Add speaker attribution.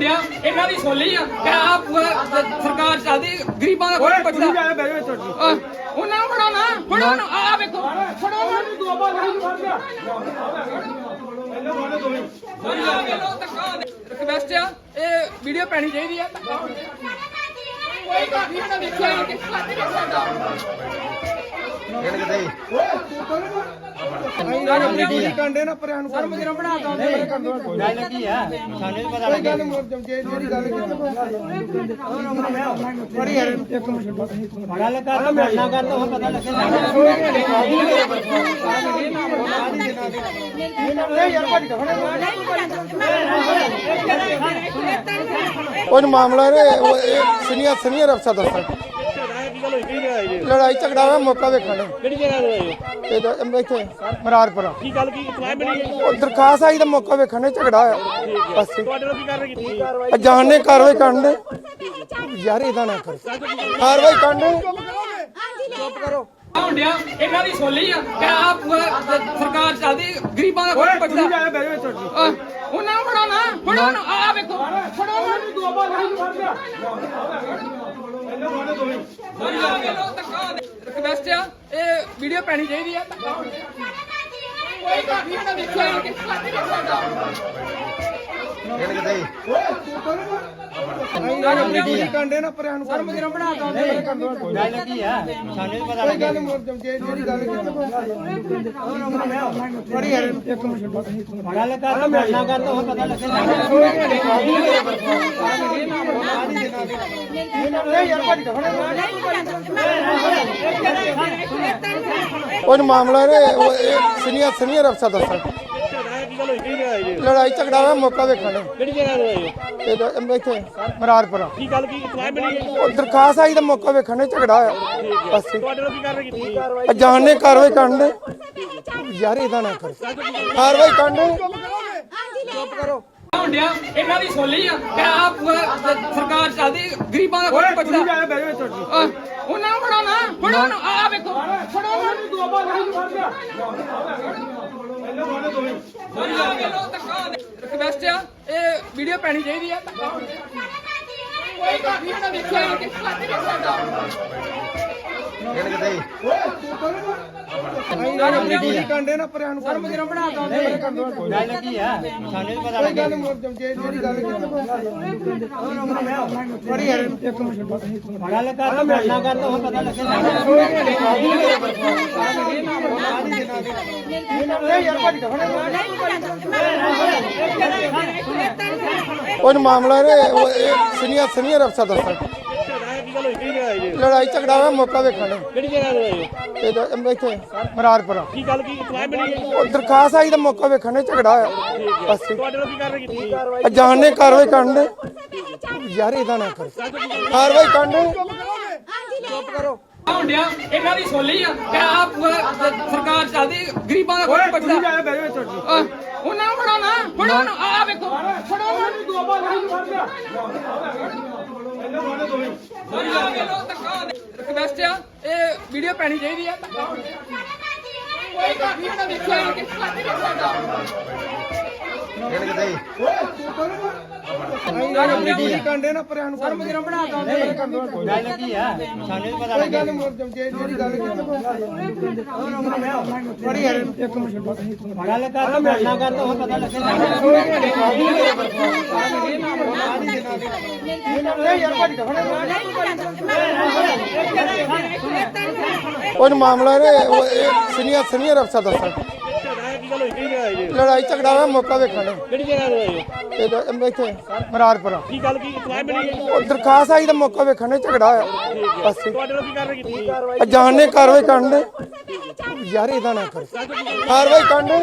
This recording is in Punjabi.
Speaker 1: ਹੁੰਦਿਆ ਇਹਨਾਂ ਦੀ ਸੋਲੀ ਆ। ਕਿ ਆ ਸਰਕਾਰ ਚੱਲਦੀ ਗਰੀਬਾਂ ਦਾ ਕੋਈ ਆਹ, ਉਹਨਾਂ ਨੂੰ ਫੜੋ ਨਾ ਫੜੋ ਨਾ। ਆ ਵੇਖੋ ਫੜੋ ਨਾ।
Speaker 2: ਦੋ ਬਾਰ ਨਹੀਂ ਫੜ ਗਿਆ
Speaker 1: ਰਿਕਵੈਸਟ ਆ ਇਹ ਵੀਡੀਓ ਪੈਣੀ ਚਾਹੀਦੀ ਆ। ਕੋਈ ਕਾਫੀ ਇਹਨਾਂ ਦੇਖਿਆ ਕਿ ਸਾਡੀ ਨਹੀਂ ਸਾਡਾ
Speaker 2: ਕੀ ਕੰਡੇ ਨਾ ਪਰਿਆਂ ਨੂੰ ਕਰਮ ਜਿਹੜਾ ਬਣਾ ਦਾਂ ਤੇ
Speaker 3: ਗੱਲ ਕੀ ਆ ਸਾਨੂੰ ਵੀ ਪਤਾ
Speaker 2: ਕੋਈ ਗੱਲ ਮੁਰ ਜਮ ਜਿਹੜੀ ਗੱਲ ਕੀਤੀ ਬੜੀ ਯਾਰ ਇੱਕ ਮਿੰਟ
Speaker 3: ਗੱਲ ਕਰ ਤਾਂ ਬੋਲਣਾ ਕਰ ਤਾਂ ਪਤਾ ਲੱਗੇ
Speaker 4: ਉਹ ਮਾਮਲਾ ਇਹ ਸੀਨੀਅਰ ਸੀਨੀਅਰ ਅਫਸਰ ਲੜਾਈ ਝਗੜਾ ਹੋਇਆ ਮੌਕਾ ਵੇਖਣ
Speaker 3: ਕਿਹੜੀ ਜਗ੍ਹਾ ਤੇ ਹੋਏ ਹੋ?
Speaker 4: ਇਹ ਤਾਂ ਇੱਥੇ ਮਰਾਰਪੁਰਾ।
Speaker 3: ਕੀ ਗੱਲ ਕੀ ਇਤਲਾਹ ਮਿਲੀ? ਹੈ?
Speaker 4: ਉਹ ਦਰਖਾਸਤ ਆਈ ਤਾਂ ਮੌਕਾ ਵੇਖਣ ਨੂੰ ਝਗੜਾ ਹੋਇਆ। ਬਸ।
Speaker 3: ਤੁਹਾਡੇ ਨਾਲ ਕੀ ਕਾਰਵਾਈ ਕੀਤੀ?
Speaker 4: ਜਾਣਨੇ ਕਾਰਵਾਈ ਕਰਨ ਦੇ। ਯਾਰ ਇਹਦਾ ਨਾ ਕਰ। ਕਾਰਵਾਈ? ਕਰਨ ਦੇ।
Speaker 1: ਹੁੰਦਿਆ ਇਹਨਾਂ ਦੀ ਸੋਲੀ ਆ। ਕਿ ਆ ਸਰਕਾਰ ਚੱਲਦੀ ਗਰੀਬਾਂ ਦਾ ਕੋਈ ਆਹ, ਉਹਨਾਂ ਨੂੰ ਫੜੋ ਨਾ ਫੜੋ ਨਾ ਆ ਵੇਖੋ। ਫੜੋ ਨਾ ਰਿਕਵੈਸਟ ਆ ਇਹ ਵੀਡੀਓ ਪੈਣੀ ਚਾਹੀਦੀ ਆ। ਕੋਈ ਕਾਫੀ ਇਹਨਾਂ ਦੇਖਿਆ ਕਿ ਸਾਡੀ ਨਹੀਂ ਸਾਡਾ
Speaker 2: ਕੀ ਕੰਡੇ ਨਾ ਪਰਿਆਂ ਨੂੰ ਕਰਮ ਜਿਹੜਾ ਬਣਾ ਦਾਂ। ਤੇ ਕਰ ਦੋ
Speaker 3: ਗੱਲ ਕੀ ਆ? ਸਾਨੂੰ ਵੀ ਪਤਾ
Speaker 2: ਕੋਈ
Speaker 3: ਲੱਗੇ।
Speaker 2: ਗੱਲ ਮੁਰ ਜਮ ਜੇ ਜਿਹੜੀ ਗੱਲ ਕੀਤੀ ਬੜੀ ਯਾਰ ਇੱਕ ਮਿੰਟ
Speaker 3: ਗੱਲ ਕਰ ਤਾਂ ਬੋਲਣਾ ਕਰ ਤਾਂ ਹੁਣ ਪਤਾ ਲੱਗੇ।
Speaker 2: ਇਹ ਯਾਰ ਭੱਜ
Speaker 4: ਉਹ ਮਾਮਲਾ ਇਹ ਸੀਨੀਅਰ ਸੀਨੀਅਰ ਅਫਸਰ ਦੱਸਣ ਲੜਾਈ ਝਗੜਾ ਹੋਇਆ ਮੌਕਾ ਵੇਖਣ ਨੂੰ
Speaker 3: ਕਿਹੜੀ ਜਗ੍ਹਾ ਤੇ ਹੋਏ ਹੋ?
Speaker 4: ਇਹ ਤਾਂ ਇੱਥੇ ਮਰਾਰਪੁਰਾ।
Speaker 3: ਕੀ ਗੱਲ ਕੀ ਇਤਲਾਹ ਮਿਲੀ ਹੈ?
Speaker 4: ਉਹ ਦਰਖਾਸਤ ਆਈ ਤਾਂ ਮੌਕਾ ਵੇਖਣ ਨੂੰ ਝਗੜਾ ਹੋਇਆ। ਬਸ।
Speaker 3: ਤੁਹਾਡੇ ਨਾਲ ਕੀ ਕਾਰਵਾਈ ਕੀਤੀ
Speaker 4: ਜਾਣਨੇ ਕਾਰਵਾਈ ਕਰਨ ਦੇ ਯਾਰ ਇਹਦਾ ਨਾ ਕਰ। ਕਾਰਵਾਈ ਕਰਨ ਦੇ
Speaker 1: ਹੁੰਦਿਆ ਇਹਨਾਂ ਦੀ ਸੋਲੀ ਆ। ਕਿ ਆ ਸਰਕਾਰ ਚੱਲਦੀ ਗਰੀਬਾਂ ਦਾ ਕੋਈ ਆਹ, ਉਹਨਾਂ ਨੂੰ ਫੜੋ ਨਾ ਫੜੋ ਨਾ ਆ ਵੇਖੋ ਫੜੋ ਨਾ ਰਿਕਵੈਸਟ ਆ ਇਹ ਵੀਡੀਓ ਪੈਣੀ ਚਾਹੀਦੀ ਆ। ਧੱਕਾ ਹੋਣਾ ਚਾਹੀਦਾ। ਕੋਈ ਕਾਫੀ ਇਹਨਾਂ ਦੇਖਿਆ ਕਿ ਸਾਡੀ ਨਹੀਂ ਸਾਡਾ
Speaker 2: ਕੀ ਕੰਡੇ ਨਾ ਪਰਿਆਂ ਨੂੰ ਕਰਮ ਜਿਹੜਾ ਬਣਾ ਦਾਂ ਤੇ ਕਰ ਦੋ
Speaker 3: ਗੱਲ ਕੀ ਆ ਸਾਨੂੰ ਵੀ ਪਤਾ
Speaker 2: ਕੋਈ ਜੇ ਜਿਹੜੀ ਗੱਲ ਕੀਤੀ ਬੜੀ ਯਾਰ ਇੱਕ ਮਿੰਟ
Speaker 3: ਗੱਲ ਕਰ ਤਾਂ ਬੋਲਣਾ ਕਰ ਤਾਂ ਪਤਾ ਲੱਗੇ
Speaker 2: ਇਹ ਯਾਰ ਭੱਜ
Speaker 4: ਉਹ ਮਾਮਲਾ ਸੀਨੀਅਰ ਸੀਨੀਅਰ ਅਫਸਰ ਦੱਸਣ
Speaker 3: ਕੀ ਗੱਲ ਹੋਈ? ਕਿਹੜੀ ਜਗ੍ਹਾ ਹੋਈ ਜੀ?
Speaker 4: ਲੜਾਈ ਝਗੜਾ ਹੋਇਆ ਮੌਕਾ ਵੇਖਣ ਨੂੰ
Speaker 3: ਕਿਹੜੀ ਜਗ੍ਹਾ ਤੇ ਹੋਏ ਹੋ?
Speaker 4: ਇਹ ਤਾਂ ਇੱਥੇ ਮਰਾਰਪੁਰਾ
Speaker 3: ਕੀ ਗੱਲ ਕੀ ਇਤਲਾਹ ਮਿਲੀ ਹੈ?
Speaker 4: ਉਹ ਦਰਖਾਸਤ ਆਈ ਤਾਂ ਮੌਕਾ ਵੇਖਣ ਨੂੰ ਝਗੜਾ ਹੋਇਆ। ਬਸ।
Speaker 3: ਤੁਹਾਡੇ ਨਾਲ ਕੀ ਕਾਰਵਾਈ ਕੀਤੀ
Speaker 4: ਜਾਣਨੇ ਕਾਰਵਾਈ ਕਰਨ ਦੇ। ਯਾਰ ਇਹਦਾ ਨਾ ਕਰ। ਕਾਰਵਾਈ ਕਰਨ ਦੇ।
Speaker 1: ਹੁੰਦਿਆ ਇਹਨਾਂ ਦੀ ਸੋਲੀ ਆ। ਕਿ ਆ ਸਰਕਾਰ ਚੱਲਦੀ ਗਰੀਬਾਂ ਦਾ ਕੋਈ ਆਹ, ਉਹਨਾਂ ਨੂੰ ਫੜੋ ਨਾ ਫੜੋ ਨਾ ਆ ਵੇਖੋ ਫੜੋ ਨਾ
Speaker 2: ਦੋ ਬਾਰ ਨਹੀਂ ਫੜ ਗਿਆ
Speaker 1: ਰਿਕਵੈਸਟ ਆ ਇਹ ਵੀਡੀਓ ਪੈਣੀ ਚਾਹੀਦੀ ਆ ਕੋਈ ਕਾਫੀ ਇਹਨਾਂ ਦੇਖਿਆ ਕਿ ਸਾਡੀ ਨਹੀਂ ਸਾਡਾ
Speaker 2: ਕੀ ਕੰਡੇ ਨਾ ਪਰਿਆਂ ਨੂੰ ਕਰਮ ਜਿਹੜਾ ਬਣਾ ਦਾਂ ਤੇ ਕਰ ਦੋ
Speaker 3: ਗੱਲ ਕੀ ਆ ਸਾਨੂੰ ਵੀ ਪਤਾ
Speaker 2: ਕੋਈ ਗੱਲ ਜੇ ਜਿਹੜੀ ਗੱਲ ਕੀਤੀ ਬੜੀ ਯਾਰ ਇੱਕ ਮਿੰਟ
Speaker 3: ਗੱਲ ਕਰ ਤਾਂ ਬੋਲਣਾ ਕਰ ਤਾਂ ਹੁਣ ਪਤਾ ਲੱਗੇ
Speaker 4: ਉਹ ਮਾਮਲਾ ਇਹ ਸੀਨੀਅਰ ਸੀਨੀਅਰ ਅਫਸਰ ਦੱਸਣ
Speaker 3: ਗੱਲ ਹੋਈ ਕਿਹੜੀ ਜਗ੍ਹਾ ਹੋਈ ਜੀ?
Speaker 4: ਲੜਾਈ ਝਗੜਾ ਹੋਇਆ ਮੌਕਾ ਵੇਖਣ ਨੂੰ
Speaker 3: ਕਿਹੜੀ ਜਗ੍ਹਾ ਤੇ ਹੋਏ ਹੋ?
Speaker 4: ਇਹ ਇੱਥੇ ਮਰਾਰਪੁਰਾ।
Speaker 3: ਕੀ ਗੱਲ ਕੀ ਇਤਲਾਹ ਮਿਲੀ ਹੈ?
Speaker 4: ਉਹ ਦਰਖਾਸਤ ਆਈ ਤਾਂ ਮੌਕਾ ਵੇਖਣ ਨੂੰ ਝਗੜਾ ਹੋਇਆ। ਬਸ
Speaker 3: ਤੁਹਾਡੇ ਨਾਲ ਕੀ ਕਾਰਵਾਈ ਕੀਤੀ
Speaker 4: ਜਾਣਨੇ ਕਾਰਵਾਈ ਕਰਨ ਦੇ। ਯਾਰ ਇਹਦਾ ਨਾ ਕਰ। ਕਾਰਵਾਈ ਕਰਨ ਦੇ।